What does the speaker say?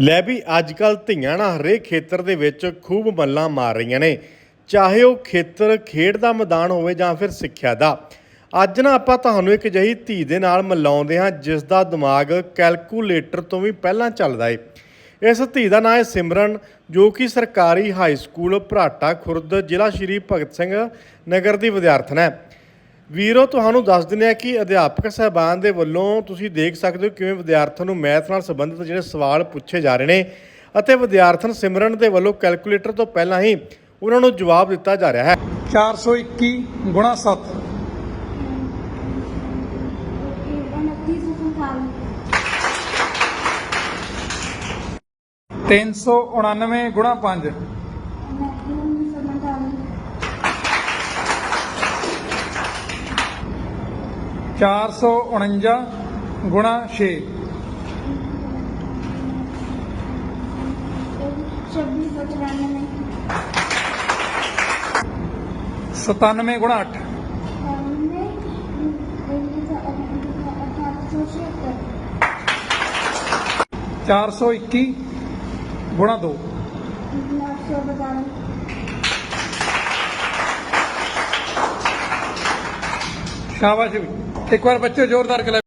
ਲੈ ਵੀ ਅੱਜ ਕੱਲ ਧੀਆਂ ਨਾ ਹਰੇਕ ਖੇਤਰ ਦੇ ਵਿੱਚ ਖੂਬ ਮੱਲਾਂ ਮਾਰ ਰਹੀਆਂ ਨੇ। ਚਾਹੇ ਉਹ ਖੇਤਰ ਖੇਡ ਦਾ ਮੈਦਾਨ ਹੋਵੇ ਜਾਂ ਫਿਰ ਸਿੱਖਿਆ ਦਾ। ਅੱਜ ਨਾ ਆਪਾਂ ਤੁਹਾਨੂੰ ਇੱਕ ਜਹੀ ਧੀ ਦੇ ਨਾਲ ਮਿਲਾਉਂਦੇ ਹਾਂ, ਜਿਸ ਦਾ ਦਿਮਾਗ ਕੈਲਕੂਲੇਟਰ ਤੋਂ ਵੀ ਪਹਿਲਾਂ ਚੱਲਦਾ ਏ। ਇਸ ਧੀ ਦਾ ਨਾਂ ਹੈ ਸਿਮਰਨ, ਜੋ ਕਿ ਸਰਕਾਰੀ ਹਾਈ ਸਕੂਲ ਭਰਾਟਾ ਖੁਰਦ, ਜ਼ਿਲ੍ਹਾ ਸ਼੍ਰੀ ਭਗਤ ਸਿੰਘ ਨਗਰ ਦੀ ਵਿਦਿਆਰਥਣ ਹੈ। ਵੀਰੋ, ਤੁਹਾਨੂੰ ਦੱਸ ਦਿੰਦੇ ਆ ਕਿ ਅਧਿਆਪਕ ਸਹਿਬਾਨ ਦੇ ਵੱਲੋਂ ਤੁਸੀਂ ਦੇਖ ਸਕਦੇ ਹੋ ਕਿਵੇਂ ਵਿਦਿਆਰਥਣ ਨੂੰ ਮੈਥ ਨਾਲ ਸੰਬੰਧਿਤ ਜਿਹੜੇ ਸਵਾਲ ਪੁੱਛੇ ਜਾ ਰਹੇ ਨੇ ਅਤੇ ਵਿਦਿਆਰਥਣ ਸਿਮਰਨ ਦੇ ਵੱਲੋਂ ਕੈਲਕੂਲੇਟਰ ਤੋਂ ਪਹਿਲਾਂ ਹੀ ਉਹਨਾਂ ਨੂੰ ਜਵਾਬ ਦਿੱਤਾ ਜਾ ਰਿਹਾ ਹੈ। 421 ਗੁਣਾ 7 399 ਗੁਣਾ 5 449 ਗੁਣਾ 6 97 ਗੁਣਾ 8 421 ਗੁਣਾ 2 ਸ਼ਾਬਾਸ਼ ਜੀ। ਇੱਕ ਵਾਰ ਬੱਚੇ ਜ਼ੋਰਦਾਰ ਕਲਾ